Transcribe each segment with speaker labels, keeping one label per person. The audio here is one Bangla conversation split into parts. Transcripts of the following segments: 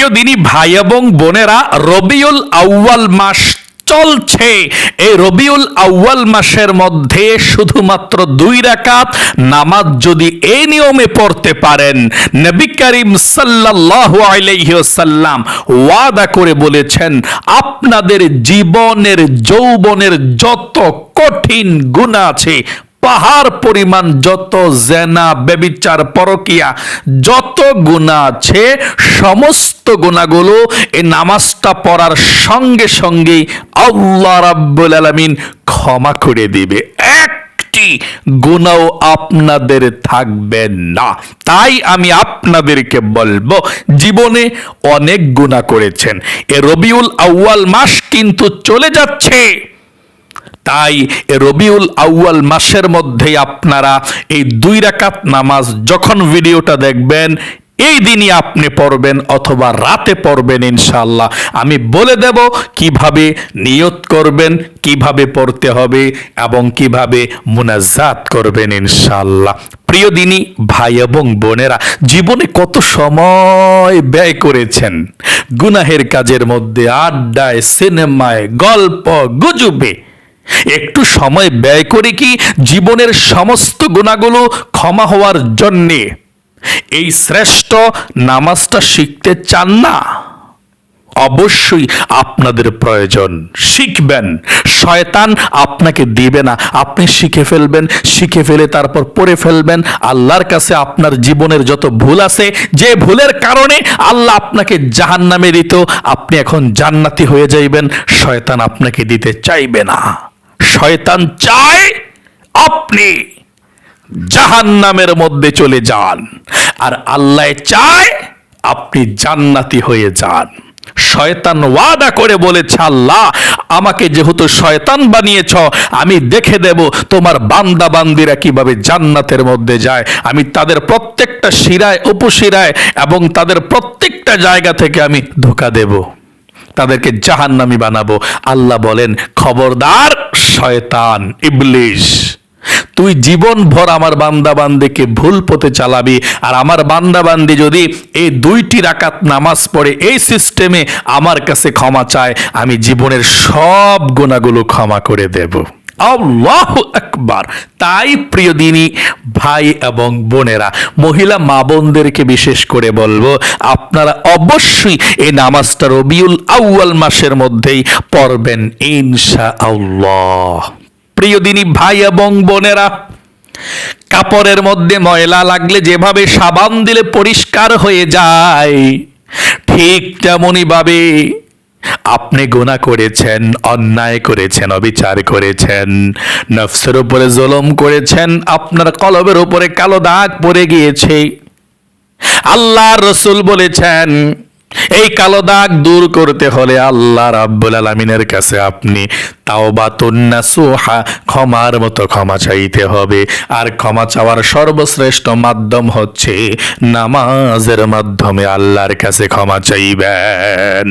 Speaker 1: প্রিয় দিনী ভাই এবং বোনেরা, রবিউল আউয়াল মাস চলছে। এই রবিউল আউয়াল মাসের মধ্যে শুধুমাত্র দুই রাকাত নামাজ যদি এই নিয়মে পড়তে পারেন, নবী করিম সাল্লাল্লাহু আলাইহি ওয়াসাল্লাম ওয়াদা করে বলেছেন, আপনাদের জীবনের, যৌবনের যত কঠিন গুনাহ আছে পাহাড় পরিমাণ যত জেনা বেবিচার পরকিয়া, যত গুণা আছে, সমস্ত গুণাগুলো এই নামাজটা পড়ার সঙ্গে সঙ্গেই আল্লাহ রাব্বুল আলামিন ক্ষমা করে দিবে। একটি গুণাও আপনাদের থাকবে না। তাই আমি আপনাদেরকে বলব, জীবনে অনেক গুণা করেছেন। এ রবিউল আউয়াল মাস কিন্তু চলে যাচ্ছে। তাই রবিউল আউয়াল মাসের মধ্যেই আপনারা এই দুই রাকাত নামাজ যখন ভিডিওটা দেখবেন, এই দিনই আপনি পড়বেন অথবা রাতে পড়বেন ইনশাল্লাহ আমি বলে দেব কীভাবে নিয়ত করবেন, কীভাবে পড়তে হবে এবং কীভাবে মুনাজাত করবেন ইনশাল্লাহ প্রিয় দিনী, ভাই এবং বোনেরা, জীবনে কত সময় ব্যয় করেছেন? গুনাহের কাজের মধ্যে আড্ডায়, সিনেমায়, গল্প, গুজবে একটু সময় ব্যয় করে কি জীবনের সমস্ত গুণাগুলো ক্ষমা হওয়ার জন্যে এই শ্রেষ্ঠ নামাজটা শিখতে চান না? অবশ্যই আপনাদের প্রয়োজন। শিখবেন। শয়তান আপনাকে দিবে না। আপনি শিখে ফেলবেন, শিখে ফেলে তারপর পড়ে ফেলবেন। আল্লাহর কাছে আপনার জীবনের যত ভুল আছে, যে ভুলের কারণে আল্লাহ আপনাকে জাহান নামে দিত, আপনি এখন জান্নাতি হয়ে যাইবেন। শয়তান আপনাকে দিতে চাইবে না। শয়তান চায় আপনি জাহান নামের মধ্যে চলে যান। আর আল্লাহ চায় আপনি জান্নাতি হয়ে যান। শয়তান ওয়াদা করে বলেছে, আল্লাহ, আমাকে যেহেতু শয়তান বানিয়েছ, আমি দেখে দেব তোমার বান্দা বান্দিরা কীভাবে জান্নাতের মধ্যে যায়। আমি তাদের প্রত্যেকটা শিরায়, উপশিরায় এবং তাদের প্রত্যেকটা জায়গা থেকে আমি ধোকা দেব। তাদেরকে জাহান্নামি বানাবো। আল্লাহ বলেন, খবরদার শয়তান, ইবলিশ, তুই জীবন ভর আমার বান্দা বান্দিকে ভুল পথে চালাবি, আর আমার বান্দা বান্দি যদি এই দুইটি রাকাত নামাজ পড়ে এই সিস্টেমে আমার কাছে ক্ষমা চায়, আমি জীবনের সব গুণাগুলো ক্ষমা করে দেব। আল্লাহ আকবার। তাই প্রিয় দিনী, ভাই এবং বোনেরা, মহিলা মা বোনদেরকে বিশেষ করে বলব, আপনারা অবশ্যই এই নামাজটা রবিউল আউয়াল মাসের মধ্যেই পড়বেন ইনশা আল্লাহ প্রিয় দিনী, ভাই এবং বোনেরা, কাপড়ের মধ্যে ময়লা লাগলে যেভাবে সাবান দিলে পরিষ্কার হয়ে যায়, ঠিক তেমনই ভাবে আপনি গুনাহ করেছেন, অন্যায় করেছেন, অবিচার করেছেন, নফসের উপরে জুলুম করেছেন, আপনার কলবের উপরে কালো দাগ পড়ে গিয়েছে। আল্লাহ রসুল বলেছেন, এই কালো দাগ দূর করতে হলে আল্লাহ রাব্বুল আলামিনের কাছে আপনি তাওবাতুন্নাসুহা ক্ষমার মতো ক্ষমা চাইতে হবে। আর ক্ষমা চাওয়ার সর্বশ্রেষ্ঠ মাধ্যম হচ্ছে নামাজের মাধ্যমে আল্লাহর কাছে ক্ষমা চাইবেন।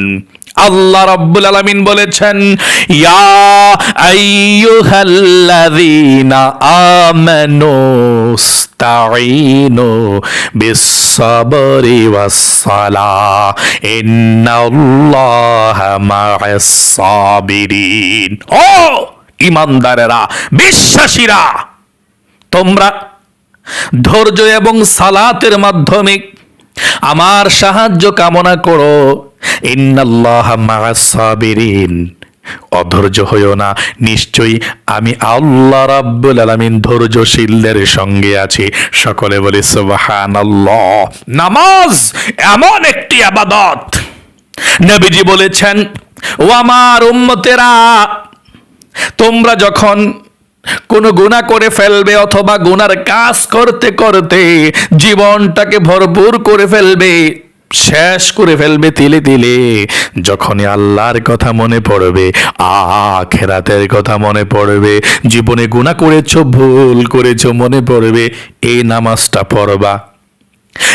Speaker 1: আল্লাহ রাব্বুল আলামিন বলেছেন, ইয়া আইয়ুহাল্লাযীনা আমানু ইস্তাঈনু বিস-সাবরি ওয়াস-সালাহ, ইন্নাল্লাহা মা'আস সাবিরিন ও ইমানদারেরা বিশ্বাসীরা, তোমরা ধৈর্য এবং সালাতের মাধ্যমে আমার সাহায্য কামনা করো। ইন্নাল্লাহ অধৈর্য হইও না, নিশ্চয়ই আমি আল্লাহ রাব্বুল আলামিন ধৈর্যশীলদের সঙ্গে আছি। সকলে বলি, সুবহানাল্লাহ। নামাজ এমন একটি আবাদত। নবীজি বলেছেন ও আমার উম্মতেরা, তোমরা যখন কোন গুণা করে ফেলবে অথবা গুনার কাজ করতে করতে জীবনটাকে ভরপুর করে ফেলবে শেষ করে ফেলবে তিলে তিলে। যখনই আল্লাহর কথা মনে পড়বে, আখেরাতের কথা মনে পড়বে, জীবনে গুণা করেছ, ভুল করেছ মনে পড়বে, এই নামাজটা পড়বা।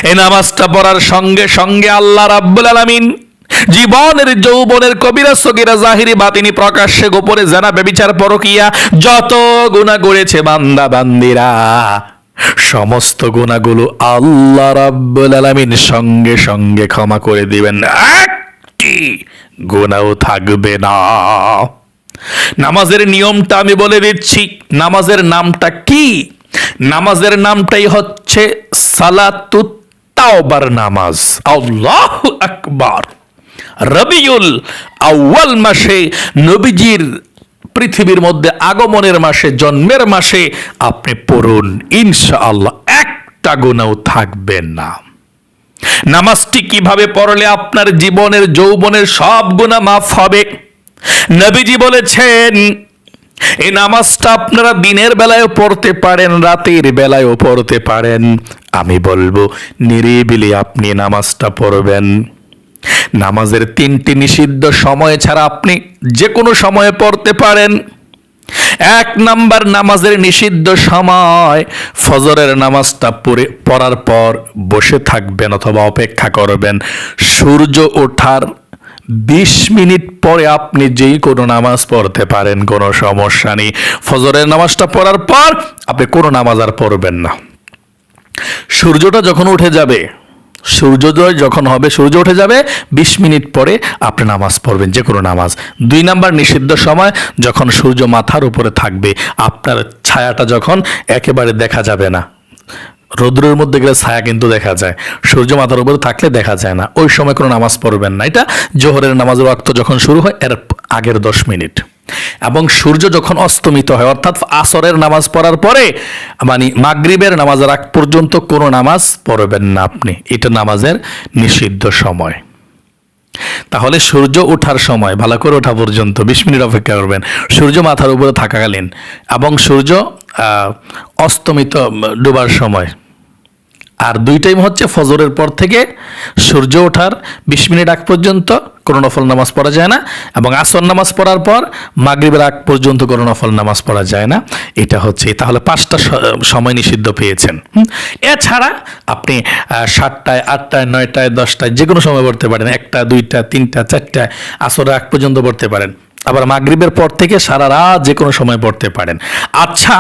Speaker 1: এই নামাজটা পড়ার সঙ্গে সঙ্গে আল্লাহ রাব্বুল আলামিন জীবনের যৌবনের কবিরা সগিরা জাহিরি বাতিনি প্রকাশ্যে গোপনে জানা বেবিচার পরকিয়া যত গুণা করেছে বান্দা বান্দিরা সমস্ত গুণাগুলো আল্লাহ রাব্বুল আলামিন সঙ্গে সঙ্গে ক্ষমা করে দিবেন। একটি গুণাও থাকবে না। নামাজের নিয়মটা আমি বলে দিচ্ছি। নামাজের নামটা কি? নামাজের নামটাই হচ্ছে সালাতুত তাওবার নামাজ। আল্লাহু আকবার। রবিউল আউয়াল মাসে নবীজির পৃথিবীর মধ্যে আগমনের মাসে, জন্মের মাসে আপনি পড়ুন। ইনশাআল্লাহ একটা গুণাও থাকবেন না। নামাজটি কীভাবে পড়লে আপনার জীবনের, যৌবনের সব গুণা মাফ হবে? নবীজি বলেছেন, এই নামাজটা আপনারা দিনের বেলায়ও পড়তে পারেন, রাতের বেলায়ও পড়তে পারেন। আমি বলব, নিরিবিলি আপনি নামাজটা পড়বেন। নামাজের তিনটি নিষিদ্ধ সময় ছাড়া আপনি যে কোনো সময়ে পড়তে পারেন। এক নাম্বার নামাজের নিষিদ্ধ সময়, ফজরের নামাজটা পড়ে, পড়ার পর বসে থাকবেন অথবা অপেক্ষা করবেন। সূর্য ওঠার বিশ মিনিট পরে আপনি যেই কোনো নামাজ পড়তে পারেন, কোনো সমস্যা নেই। ফজরের নামাজটা পড়ার পর আপনি কোনো নামাজ আর পড়বেন না। সূর্যটা যখন উঠে যাবে সূর্যোদয় যখন হবে, সূর্য উঠে যাবে, বিশ মিনিট পরে আপনি নামাজ পড়বেন, যে কোনো নামাজ। দুই নাম্বার নিষিদ্ধ সময়, যখন সূর্য মাথার উপরে থাকবে, আপনার ছায়াটা যখন একেবারে দেখা যাবে না। রৌদ্রের মধ্যে গেলে ছায়া কিন্তু দেখা যায়। সূর্য মাথার উপরে থাকলে দেখা যায় না। ওই সময় কোনো নামাজ পড়বেন না। এটা জোহরের নামাজের ওয়াক্ত যখন শুরু হয়, এর আগের দশ মিনিট। এবং সূর্য যখন অস্তমিত হয়, অর্থাৎ আসরের নামাজ পড়ার পরে মানে মাগরিবের নামাজের আগ পর্যন্ত কোনো নামাজ পড়বেন না আপনি। এটা নামাজের নিষিদ্ধ সময়। তাহলে সূর্য ওঠার সময়, ভালো করে ওঠা পর্যন্ত, বিশ মিনিট অপেক্ষা করবেন, সূর্য মাথার উপরে থাকাকালীন এবং সূর্য অস্তমিত ডোবার সময়। আর দুই টাইম হচ্ছে ফজরের পর থেকে সূর্য ওঠার বিশ মিনিট আগ পর্যন্ত কোনো নফল নামাজ পড়া যায় না এবং আসর নামাজ পড়ার পর মাগরিবের আগ পর্যন্ত কোনো নফল নামাজ পড়া যায় না। এটা হচ্ছে, তাহলে পাঁচটা সময় নিষিদ্ধ পেয়েছেন। এছাড়া আপনি সাতটায়, আটটায়, নয়টায়, দশটায় যে কোনো সময় পড়তে পারেন। একটা, দুইটা, তিনটা চারটায় আসরের আগ পর্যন্ত পড়তে পারেন। আবার মাগরিবের পর থেকে সারা রাত যে কোনো সময় পড়তে পারেন। আচ্ছা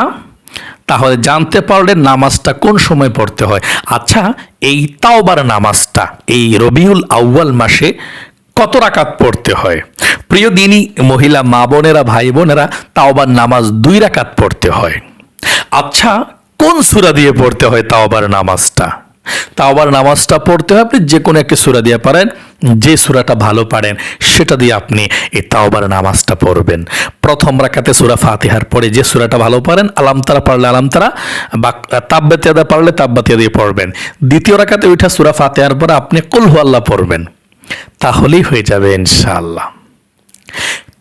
Speaker 1: তাহলে জানতে পারলেন নামাজটা কোন সময় পড়তে হয়? আচ্ছা এই তাওবার নামাজটা, এই রবিউল আউয়াল মাসে কত রাকাত পড়তে হয়? প্রিয় দিনী, মহিলা মা বোনেরা, ভাই বোনেরা, তাওবার নামাজ দুই রাকাত পড়তে হয়। আচ্ছা কোন সূরা দিয়ে পড়তে হয় তাওবার নামাজটা? তাওবার নামাজটা পড়তে হয় আপনি যে কোনো একটা সূরা দিয়ে পারেন, যে সূরাটা ভালো পারেন, সেটা দিয়ে আপনি এই তাওবার নামাজটা পড়বেন। প্রথম রাকাতে সূরা ফাতিহার পরে যে সূরাটা ভালো পারেন, আলামতারা পারলে আলামতারা, বা তাব্বাতিয়াদা পারলে তাব্বাতিয়া দিয়ে পড়বেন। দ্বিতীয় রাকাতে ওইটা সূরা ফাতিহার পরে আপনি কুলহু আল্লাহ পড়বেন। তাহলেই হয়ে যাবে ইনশাআল্লাহ।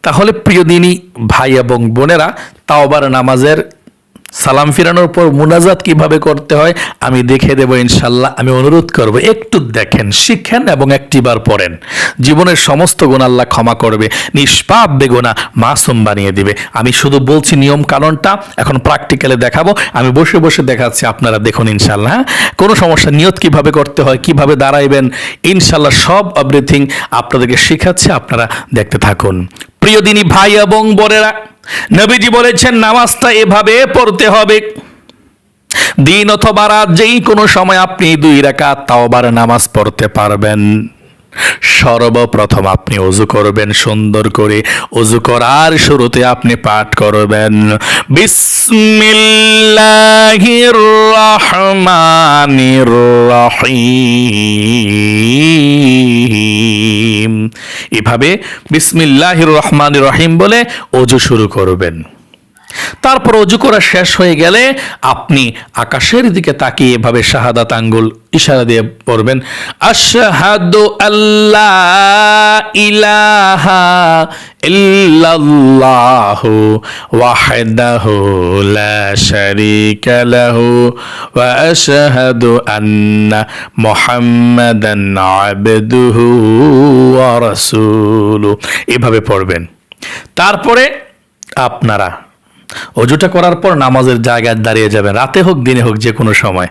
Speaker 1: তাহলে প্রিয় দিনী ভাই এবং বোনেরা তাওবার নামাজের সালাম ফিরানোর পর মুনাজাত কীভাবে করতে হয়, আমি দেখে দেব ইনশাল্লাহ আমি অনুরোধ করব, একটু দেখেন, শিখেন এবং একটিবার পড়েন। জীবনের সমস্ত গুণ আল্লাহ ক্ষমা করবে, নিষ্পাপ বেগুনা মাসুম বানিয়ে দিবে। আমি শুধু বলছি নিয়ম কারণটা এখন প্র্যাকটিক্যালে দেখাবো। আমি বসে বসে দেখাচ্ছি, আপনারা দেখুন ইনশাল্লাহ হ্যাঁ? কোনো সমস্যা, নিয়ত কীভাবে করতে হয়, কীভাবে দাঁড়াইবেন ইনশাল্লাহ সব এভরিথিং আপনাদেরকে শেখাচ্ছে, আপনারা দেখতে থাকুন। প্রিয় দিনী ভাই এবং বোনেরা, নবীজি বলেছেন, নামাজটা এভাবে পড়তে হবে। দিন অথবা রাত যেই কোনো সময় আপনি দুই রাকাত তাওবার নামাজ পড়তে পারবেন। সর্বপ্রথম আপনি অজু করবেন, সুন্দর করে অজু করার শুরুতে আপনি পাঠ করবেন। বিসমিল্লাহির রহমানির রহিম। এভাবে বিসমিল্লাহির রহমানির রহিম বলে অজু শুরু করবেন। তারপর অজু করা শেষ হয়ে গেলে আপনি আকাশের দিকে তাকিয়ে এভাবে শাহাদাত আঙ্গুল ইশারা দিয়ে পড়বেন, আশহাদু আল্লাহ ইলাহা ইল্লাল্লাহু ওয়াহদাহু লা শারীকা লাহু ওয়া আশহাদু আন্না মুহাম্মাদান আবদুহু এভাবে পড়বেন। তারপরে আপনারা অজুটা করার পর নামাজের জায়গায় দাঁড়িয়ে যাবেন, রাতে হোক, দিনে হোক, যে কোনো সময়।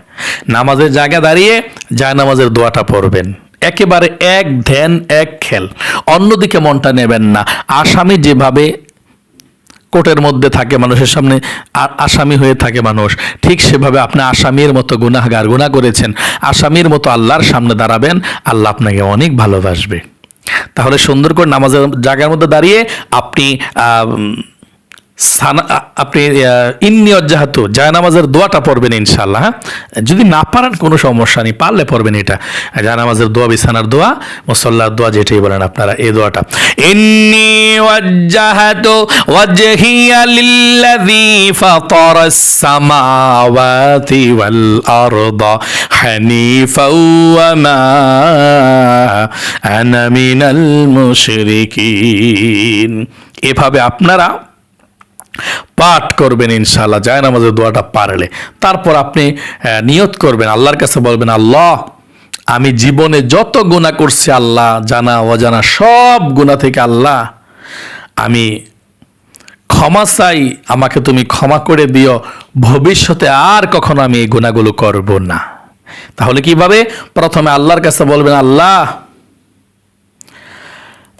Speaker 1: নামাজের জায়গায় দাঁড়িয়ে যায় নামাজের দোয়াটা পড়বেন। একেবারে এক ধ্যান, এক খেল। অন্যদিকে মনটা নেবেন না। আসামি যেভাবে কোর্টের মধ্যে থাকে মানুষের সামনে আ- আসামি হয়ে থাকে মানুষ, ঠিক সেভাবে আপনি আসামির মতো গুনাহগার, গুনাহ করেছেন, আসামির মতো আল্লাহর সামনে দাঁড়াবেন, আল্লাহ আপনাকে অনেক ভালোবাসবে। তাহলে সুন্দর করে নামাজের জায়গার মধ্যে দাঁড়িয়ে আপনি আপনি ইন্নি অজ্জাহাতু জায়নামাজের দোয়াটা পড়বেন ইনশাল্লাহ হ্যাঁ? যদি না পারেন কোনো সমস্যা নেই, পারলে পড়বেন এটা। জায়নামাজের দোয়া, বিছানার দোয়া, মুসল্লার দোয়া, যেটাই বলেন আপনারা, এই দোয়াটা। ইন্নি ওয়াজ্জাহাতু ওয়াজহিয়া লিল্লাযী ফাতারাস সামাওয়াতি ওয়াল আরদা হানিফা ওয়া মা আনা মিনাল মুশরিকিন। এভাবে আপনারা পাঠ করবেন ইনশাআল্লাহ, যায় নামাজের দোয়াটা পারলে। তারপর আপনি নিয়ত করবেন, আল্লাহর কাছে বলবেন, আল্লাহ, আমি জীবনে যত গুণা করছি আল্লাহ, জানা, অজানা সব গুণা থেকে আল্লাহ, আমি ক্ষমা চাই, আমাকে তুমি ক্ষমা করে দিও, ভবিষ্যতে আর কখনো আমি এই গুণাগুলো করব না। তাহলে কীভাবে? প্রথমে আল্লাহর কাছে বলবেন, আল্লাহ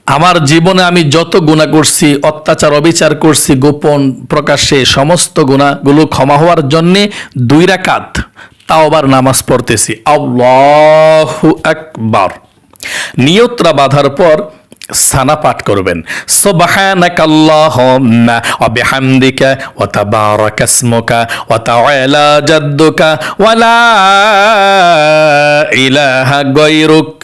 Speaker 1: আমার জীবনে আমি যত গুণা করছি, অত্যাচার, অবিচার করছি, গোপন প্রকাশ্যে সমস্ত গুণাগুলো ক্ষমা হওয়ার জন্যে দুই রাকাত তাও নামাজ পড়তেছি। আল্লাহু আকবার। নিয়তরা বাঁধার পর সানা পাঠ করবেন। সুবহানাকাল্লাহুম্মা ওয়া বিহামদিকা ওয়া তাবারাকা ইসমুকা ওয়া তাআলা জাদ্দুকা ওয়া লা ইলাহা গায়রুক।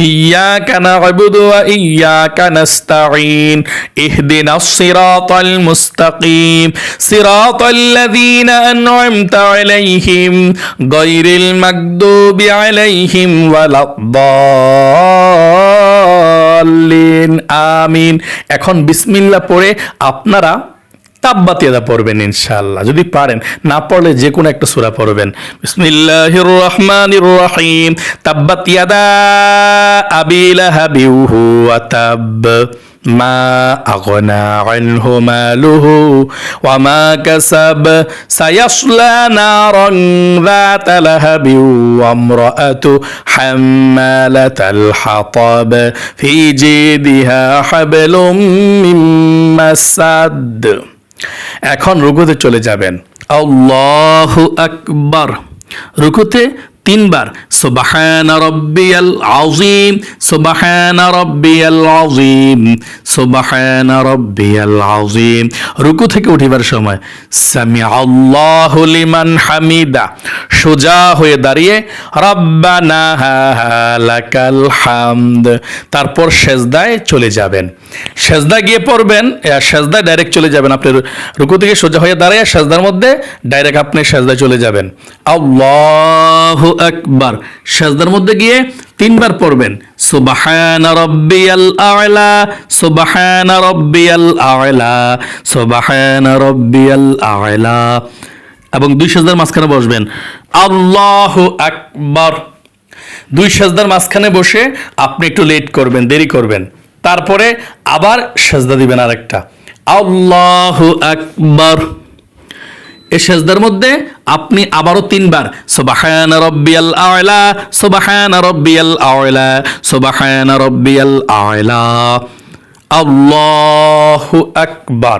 Speaker 1: إياك نعبد وإياك نستعين اهدنا الصراط المستقيم صراط الذين أنعمت عليهم غير المكذوب عليهم ولا الضالين آمين এখন বিসমিল্লাহ পড়ে আপনারা তাব্বাত ইয়াদা পড়বেন ইনশাআল্লাহ যদি পারেন না পড়লে যে কোনো একটা সূরা পড়বেন বিসমিল্লাহির রহমানির রহিম তাব্বাত ইয়াদা আবি লাহাবি ওয়া তাব ما أغنى عنه ماله وما كسب سيصلى نارا ذات لهب وامرأته حمالة الحطب في جيدها حبل من مسد এখন রুকুতে চলে যাবেন। আল্লাহু আকবার। রুকুতে তিনবার। সুবহান রব্বিয়াল আযীম, সুবহান রব্বিয়াল আযীম, সুবহান রব্বিয়াল আযীম। রুকু থেকে উঠিবার সময় সামি আল্লাহু লিমান হামিদা, সোজা হয়ে দাঁড়িয়ে, রব্বানা লাকাল হামদ। তারপর সেজদায় চলে যাবেন। সেজদা গিয়ে পড়বেন সেজদায় ডাইরেক্ট চলে যাবেন আপনি রুকু থেকে সোজা হয়ে দাঁড়িয়ে সেজদার মধ্যে ডাইরেক্ট আপনি সেজদায় চলে যাবেন। আল্লাহু আকবার। সেজদার মধ্যে গিয়ে তিনবার পড়বেন। সুবহান রব্বিয়াল আ'লা, সুবহান রব্বিয়াল আ'লা, সুবহান রব্বিয়াল আ'লা। এবং দুই সেজদার মাঝখানে বসবেন। আল্লাহু আকবার। দুই সেজদার মাঝখানে বসে আপনি একটু লেট করবেন, দেরি করবেন। তারপরে আবার সেজদা দিবেন আরেকটা। আল্লাহু আকবার। এই সেজদার মধ্যে আপনি আবারও তিনবার, সুবহান রব্বিয়াল আ'লা, সুবহান রব্বিয়াল আ'লা, সুবহান রব্বিয়াল আ'লা। আল্লাহু আকবার।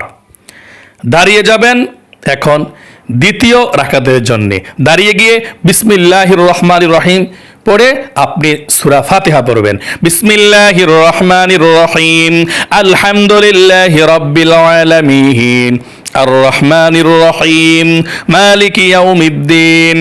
Speaker 1: দাঁড়িয়ে যাবেন এখন দ্বিতীয় রাকাতের জন্য। দাঁড়িয়ে গিয়ে বিসমিল্লাহির রহমানির রহিম পড়ে আপনি সুরা ফাতিহা পড়বেন। বিসমিল্লাহির রহমানির রহিম। আলহামদুলিল্লাহি রাব্বিল আলামিন। আর রহমানির রহিম মালিক ইয়াউমিদ্দিন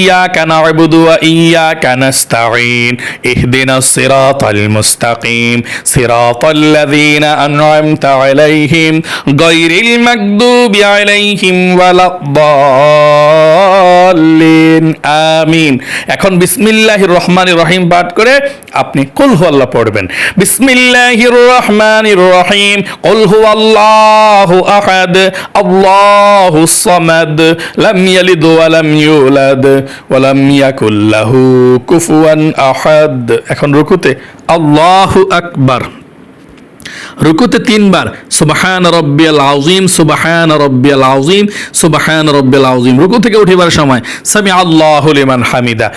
Speaker 1: ইয়াকা না'বুদু ওয়া ইয়াকা নাস্তাঈন ইহদিনাস সিরাতাল মুস্তাকিম সিরাতাল লাযিনা আন'আমতা আলাইহিম গায়রিল মাগদুবি আলাইহিম ওয়ালাদ-দাল্লিন আমিন এখন বিসমিল্লাহির রহমানির রহিম পাঠ করে আপনি কুল হুয়াল্লাহ পড়বেন। বিসমিল্লাহির রহমানির রহিম কুল হুয়াল্লাহু আহাদ। আল্লাহু সামাদ লাম ইয়ালিদ ওয়া লাম ইউলাদ ওয়া লাম ইয়াকুল লাহু কুফুয়ান আহাদ এখন রুকুতে আল্লাহু আকবার। রুকুতে তিনবার, সুবাহান রব্বিয়াল আউজিম সুবাহান রব্বিয়াল আউজিম সুবাহান রব্বিয়াল আউজিম রুকু থেকে উঠিবার সময় সামি আল্লাহ লিমান হামিদা।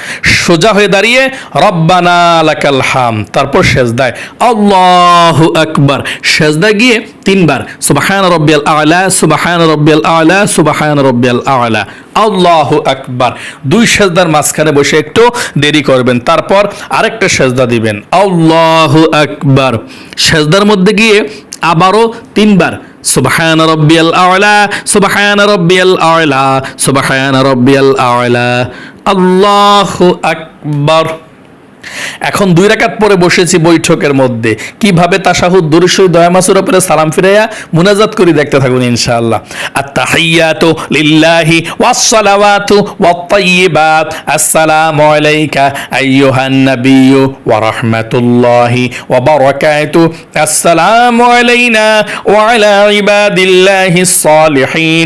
Speaker 1: সোজা হয়ে দাঁড়িয়ে, রব্বানা লাকাল হাম। তারপর সেজদায়, আল্লাহু আকবার। সেজদায় গিয়ে তিনবার, সুবাহান রব্বিয়াল আলা, সুবাহান রব্বিয়াল আলা, সুবাহান রব্বিয়াল আলা। আল্লাহু আকবার। দুই সেজদার মাঝখানে বসে একটু দেরি করবেন, তারপর আরেকটা সেজদা দিবেন। আল্লাহু আকবার। সেজদার মধ্যে গিয়ে আবারও তিনবার, সুবহান রব্বিয়াল আলা, সুবহান রব্বিয়াল আলা, সুবহান রব্বিয়াল আলা। আল্লাহু আকবার। এখন দুই রাকাত পরে বসেছি বৈঠকের মধ্যে। কীভাবে তাশাহুদ দুরুশই দয়ামাসুর উপরে সালাম ফিরাইয়া মুনাজাত করে দেখতে থাকুন ইনশাআল্লাহ। আত্তাহিয়াতু লিল্লাহি ওয়াসসালাওয়াতু ওয়াত-তাইয়্যিবাত আসসালামু আলাইকা আইয়ুহান নাবিয়্যু ওয়া রাহমাতুল্লাহি ওয়া বারাকাতু। আসসালামু আলাইনা ওয়া আলা ইবাদিল্লাহিস সালিহিন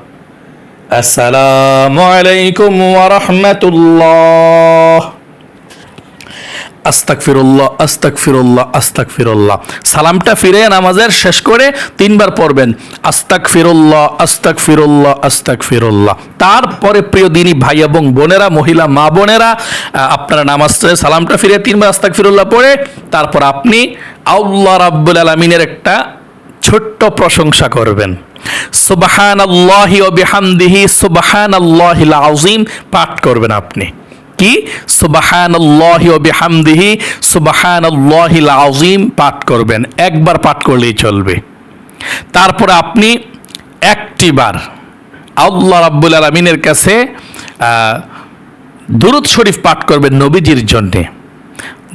Speaker 1: আসসালামু আলাইকুম ওয়া রাহমাতুল্লাহ। আস্তাকফিরুল্লাহ আস্তাকফিরুল্লাহ আস্তাকফিরুল্লাহ সালামটা ফিরে নামাজের শেষ করে তিনবার পড়বেন। আস্তাকফিরুল্লাহ আস্তাকফিরুল্লাহ আস্তাকফিরুল্লাহ তারপরে প্রিয় দিনী ভাই এবং বোনেরা, মহিলা মা বোনেরা আপনারা নামাজ সালামটা ফিরে তিনবার আস্তাকফিরুল্লাহ পড়ে, তারপর আপনি আল্লাহ রাব্বুল আলামিনের একটা ছোট্ট প্রশংসা করবেন। সুবাহান আল্লাহি ও বিহামদিহি সুবাহান আল্লাহিল আউজিম পাঠ করবেন আপনি। কি? সুবাহান আল্লাহি ও বিহামদিহি সুবাহান আল্লাহিল আউজিম পাঠ করবেন। একবার পাঠ করলেই চলবে। তারপরে আপনি একটিবার আল্লাহ রাব্বুল আলমিনের কাছে দুরুদ শরীফ পাঠ করবেন নবীজির জন্যে।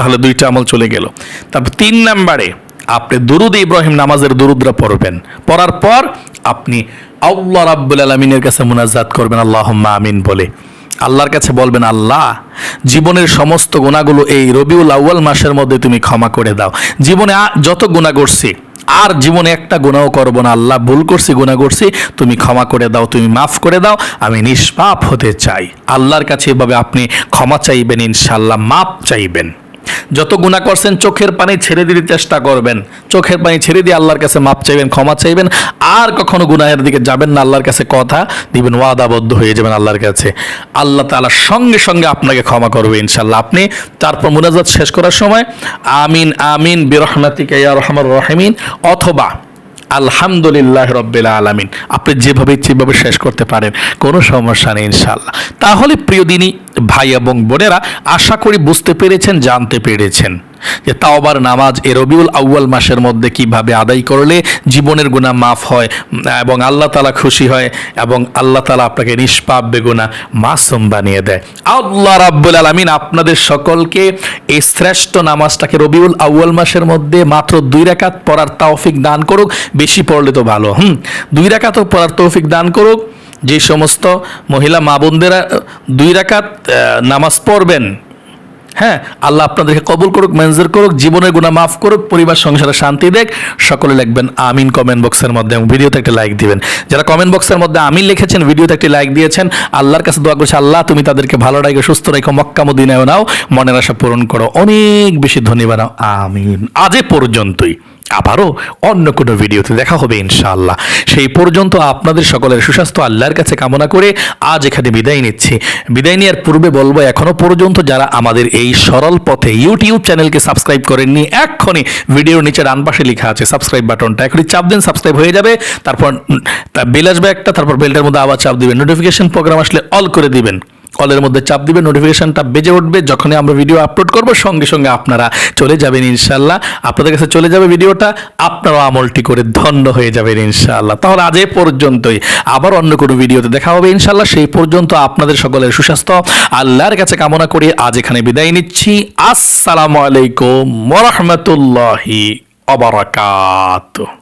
Speaker 1: তাহলে দুইটা আমল চলে গেল। তারপর তিন নাম্বারে, আপনি দুরুদ ইব্রাহিম নামাজের দুরুদরা পড়বেন। পড়ার পর আপনি আল্লাহ রাব্বুল আলমিনের কাছে মুনাজাত করবেন আল্লাহ আমিন বলে। আল্লাহর কাছে বলবেন, আল্লাহ, জীবনের সমস্ত গুণাগুলো এই রবিউল আউয়াল মাসের মধ্যে তুমি ক্ষমা করে দাও। জীবনে যত গুণা করছি, আর জীবনে একটা গুণাও করব না। আল্লাহ ভুল করছি গুণা করছি, তুমি ক্ষমা করে দাও, তুমি মাফ করে দাও, আমি নিষ্পাপ হতে চাই। আল্লাহর কাছে এভাবে আপনি ক্ষমা চাইবেন ইনশাল্লাহ মাপ চাইবেন। যত গুণা করছেন, চোখের পানি ছেড়ে দিতে চেষ্টা করবেন। চোখের পানি ছেড়ে দিয়ে আল্লাহর কাছে মাপ চাইবেন, ক্ষমা চাইবেন। আর কখনো গুনাহের দিকে যাবেন না, আল্লাহর কাছে কথা দিবেন, ওয়াদাবদ্ধ হয়ে যাবেন আল্লাহর কাছে। আল্লাহ তালার সঙ্গে সঙ্গে আপনাকে ক্ষমা করবে ইনশাল্লাহ আপনি তারপর মুনাজাত শেষ করার সময়, আমিন আমিন, বিরহমাতিকা রহমান রহিমিন, অথবা আলহামদুলিল্লাহ রব্বিল আলমিন। আপনি যেভাবে সেভাবে শেষ করতে পারেন। কোনো সমস্যা নেই ইনশাল্লাহ তাহলে প্রিয় দিনী, ভাই এবং বোনেরা, আশা করি বুঝতে পেরেছেন, জানতে পেরেছেন। যে তাওবার নামাজ এ রবিউল আউয়াল মাসের মধ্যে কীভাবে আদায় করলে জীবনের গুণা মাফ হয়, এবং আল্লাহ তালা খুশি হয়, এবং আল্লাহ তালা আপনাকে নিষ্পাপ বেগুনা মাসুম বানিয়ে দেয়। আল্লাহ রাব্বুল আলামিন আপনাদের সকলকে এই শ্রেষ্ঠ নামাজটাকে রবিউল আউয়াল মাসের মধ্যে মাত্র দুই রাকাত পড়ার তৌফিক দান করুক, বেশি পড়লে তো ভালো। হুম, দুই রাকাতও পড়ার তৌফিক দান করুক, যে সমস্ত মহিলা মা বোনদেরা দুই রাকাত নামাজ পড়বেন হ্যাঁ আল্লাহ আপনাদেরকে কবুল করুক মেনজুর করুক, জীবনের গুণা মাফ করুক, পরিবার সংসারে শান্তি দেখ। সকলে লিখবেন আমিন কমেন্ট বক্সের মধ্যে এবং ভিডিওতে একটা লাইক দিবেন। যারা কমেন্ট বক্সের মধ্যে আমিন লিখেছেন, ভিডিওতে একটি লাইক দিয়েছেন, আল্লাহর কাছে দোয়া করছে, আল্লাহ তুমি তাদেরকে ভালো রাখো, সুস্থ রাখো, মক্কা মদিনায় নাও, মনের আশা পূরণ করো। অনেক বেশি ধনী বানাও আমিন। আজ পর্যন্তই। আবারও অন্য কোনো ভিডিওতে দেখা হবে ইনশাআল্লাহ। সেই পর্যন্ত আপনাদের সকলের সুস্বাস্থ্য, আল্লাহর কাছে কামনা করে আজ এখানে বিদায় নিচ্ছি। বিদায় নেওয়ার পূর্বে বলব, এখনও পর্যন্ত যারা আমাদের এই সরল পথে ইউটিউব চ্যানেলকে সাবস্ক্রাইব করেননি এক্ষণে ভিডিওর নিচে ডান পাশে লেখা আছে, সাবস্ক্রাইব বাটনটা এখনই চাপ দেন, সাবস্ক্রাইব হয়ে যাবে। তারপর বেল আসবে একটা, তারপর বেলটার মধ্যে আবার চাপ দিবেন। নোটিফিকেশন প্রোগ্রাম আসলে অল করে দিবেন। কলের মধ্যে চাপ দিবে নোটিফিকেশনটা বেজে উঠবে। যখনই আমরা ভিডিও আপলোড করব, সঙ্গে সঙ্গে আপনারা চলে যাবেন ইনশাল্লাহ আপনাদের কাছে চলে যাবে ভিডিওটা আপনারাও আমলটি করে ধন্য হয়ে যাবেন ইনশাল্লাহ তাহলে আজ এ পর্যন্তই। আবার অন্য কোনো ভিডিওতে দেখা হবে ইনশাল্লাহ সেই পর্যন্ত আপনাদের সকলের সুস্বাস্থ্য। আল্লাহর কাছে কামনা করি আজ এখানে বিদায় নিচ্ছি। আসসালামু আলাইকুম ওরহমতুল্লাহি অবরাকাত